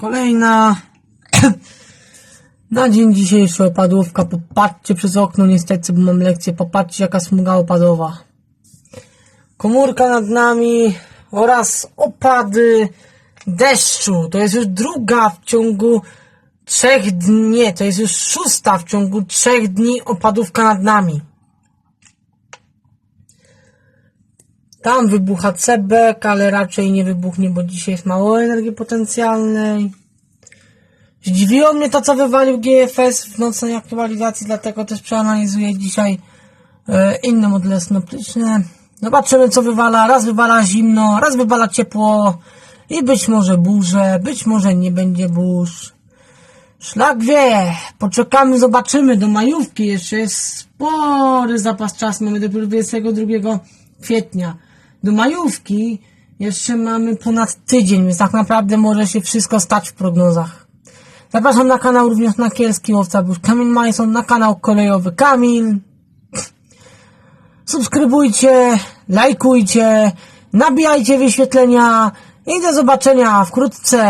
Kolejna na dzień dzisiejszy opadówka. Popatrzcie przez okno niestety, bo mam lekcję. Popatrzcie jaka smuga opadowa. Komórka nad nami oraz opady deszczu. To jest już druga w ciągu trzech dni. To jest już szósta w ciągu trzech dni opadówka nad nami. Tam wybucha Cebek, ale raczej nie wybuchnie, bo dzisiaj jest mało energii potencjalnej. Zdziwiło mnie to, co wywalił GFS w nocnej aktualizacji, dlatego też przeanalizuję dzisiaj e, inne modele synoptyczne. Zobaczymy, co wywala. Raz wywala zimno, raz wywala ciepło i być może burze, być może nie będzie burz. Szlak wie, poczekamy, zobaczymy. Do majówki jeszcze jest spory zapas czasu. Mamy dopiero 22 kwietnia. Do majówki jeszcze mamy ponad tydzień, więc tak naprawdę może się wszystko stać w prognozach. Zapraszam na kanał również na Kielski Łowca Burz Kamil Majson, na kanał kolejowy Kamil. Subskrybujcie, lajkujcie, nabijajcie wyświetlenia i do zobaczenia wkrótce.